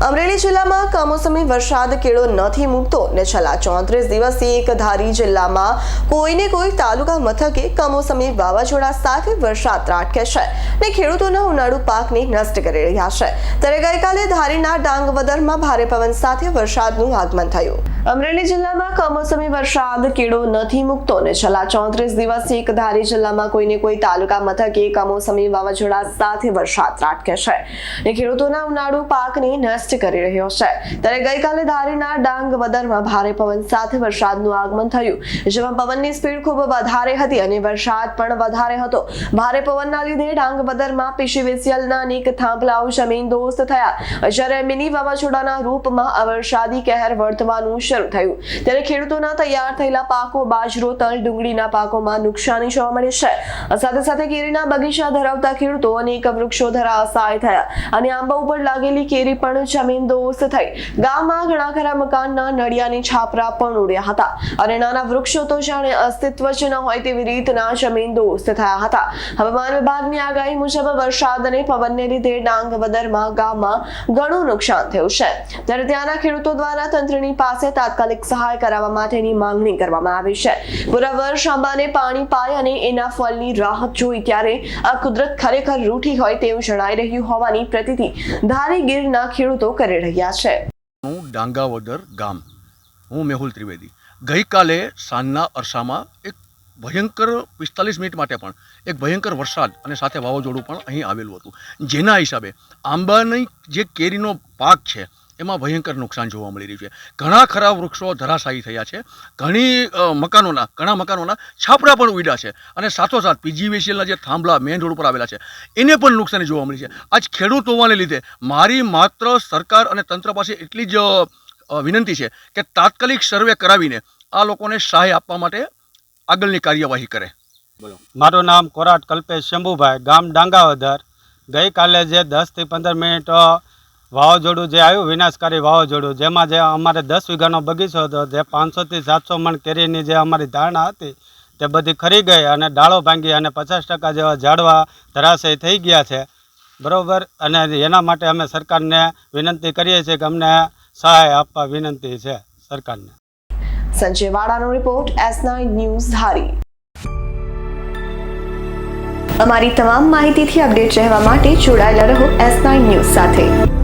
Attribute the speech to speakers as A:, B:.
A: અમરેલી જિલ્લામાં કમોસમી વરસાદ કેળો નથી મૂકતો ને છેલ્લા ચોત્રીસ દિવસથી એક ધારી જિલ્લામાં કોઈને કોઈ તાલુકા મથકે કમોસમી વાવાઝોડા સાથે વરસાદ ત્રાટકે છે ને ખેડૂતોના ઉનાળુ પાકને નષ્ટ કરી રહ્યા છે. ત્યારે ગઈકાલે ધારીના ડાંગવદરમાં ભારે પવન સાથે વરસાદનું આગમન થયું. અમરેલી જિલ્લામાં કમોસમી વરસાદ, કેળો નથી મૂકતો ને છેલ્લા ચોત્રીસ દિવસથી એક ધારી જિલ્લામાં કોઈને કોઈ તાલુકા, મથકે કમોસમી વાવાઝોડા સાથે વરસાદ ત્રાટકે છે ને ખેડૂતોના ઉનાળુ પાકને નષ્ટ કરી રહ્યો છે. ત્યારે ગઈકાલે ધારીના ડાંગ વદરમાં ભારે પવન સાથે વરસાદનું આગમન થયું, જેમાં પવનની સ્પીડ ખૂબ વધારે હતી અને વરસાદ પણ વધારે હતો. ભારે પવનના લીધે ડાંગ વદરમાં પીસીવીસીએલના અનેક થાંભલાઓ જમીન દોસ્ત થયા. જ્યારે મિની વાવાઝોડાના રૂપમાં વરસાદી કહેર વર્તવાનું શરૂ થયું. ત્યારે ખેડૂતોના તૈયાર થયેલા પાકો, બાજરો, તલ, ડુંગળીના પાકોમાં નુકસાની જોવા મળી છે. સાથે સાથે કેરીના બગીચા ધરાવતા ખેડૂતો અનેક વૃક્ષો ધરાશાય થયા અને આંબા ઉપર લાગેલી કેરી પણ જમીન દોસ્ત થઈ. ગામમાં ઘણા ખરા મકાનના નળિયાની છાપરા પણ ઉડ્યા હતા અને નાના વૃક્ષો તો જાણે અસ્તિત્વ જ ન હોય તેવી રીતના જમીન દોસ્ત થયા હતા. હવામાન વિભાગની આગાહી મુજબ વરસાદ અને પવનને લીધે ડાંગ વદરમાં ગામમાં ઘણું નુકસાન થયું છે. ત્યારે ત્યાંના ખેડૂતો દ્વારા તંત્રની પાસે તાત્કાલિક સહાય કરાવવા માટેની માંગણી કરવામાં આવી છે. પૂરા વર્ષ પાણી પાય અને એના ફળની રાહત જોઈ ત્યારે આ કુદરત ખરેખર રૂઠી હોય તેવું જણાઈ રહ્યું હોવાની પ્રતિથી ધારી ગીરના ખેડૂતો કરી રહ્યા છે.
B: હું ડાંગાવદર ગામ. હું મેહુલ ત્રિવેદી. ગઈકાલે સાંજના અરસામાં એક ભયંકર પિસ્તાલીસ મિનિટ માટે પણ એક ભયંકર વરસાદ અને સાથે વાવાઝોડું પણ અહીં આવેલું હતું. જેના હિસાબે આંબાની જે કેરીનો પાક છે એમાં ભયંકર નુકસાન જોવા મળી રહ્યું છે. ઘણા ખરા વૃક્ષો ધરાશાયી થયા છે. ઘણી મકાનોના, ઘણા મકાનોના છાપરા પણ ઉડ્યા છે અને સાથોસાથ પીજીવીસીએલના જે થાંભલા મેઇન રોડ ઉપર આવેલા છે, એને પણ નુકસાની જોવા મળી છે. આજ ખેડૂત હોવાને લીધે મારી માત્ર સરકાર અને તંત્ર પાસે એટલી જ વિનંતી છે કે તાત્કાલિક સર્વે કરાવીને આ લોકોને સહાય આપવા માટે આગળની કાર્યવાહી કરે.
C: મારું નામ કોરાટ કલ્પેશ શંભુભાઈ, ગામ ડાંગાવદર. ગઈકાલે જે દસથી પંદર મિનિટ વાવાઝોડું જે આવ્યું, વિનાશકારી વાવાઝોડું, જેમાં જે અમારે દસ વીઘાનો બગીચો હતો, જે પાંચસોથી સાતસો મણ કેરીની જે અમારી ધારણા હતી, તે બધી ખરી ગઈ અને ડાળો ભાંગી અને પચાસ ટકા જેવા ઝાડવા ધરાશય થઈ ગયા છે. બરોબર? અને એના માટે અમે સરકારને વિનંતી કરીએ છીએ કે અમને સહાય આપવા વિનંતી છે સરકારને.
A: સંજય વાડાનો રિપોર્ટ એસ ન્યૂઝ ધારી. અમારી તમામ માહિતીથી અપડેટ રહેવા માટે જોડાયેલા રહો એસ નાઇન ન્યૂઝ સાથે.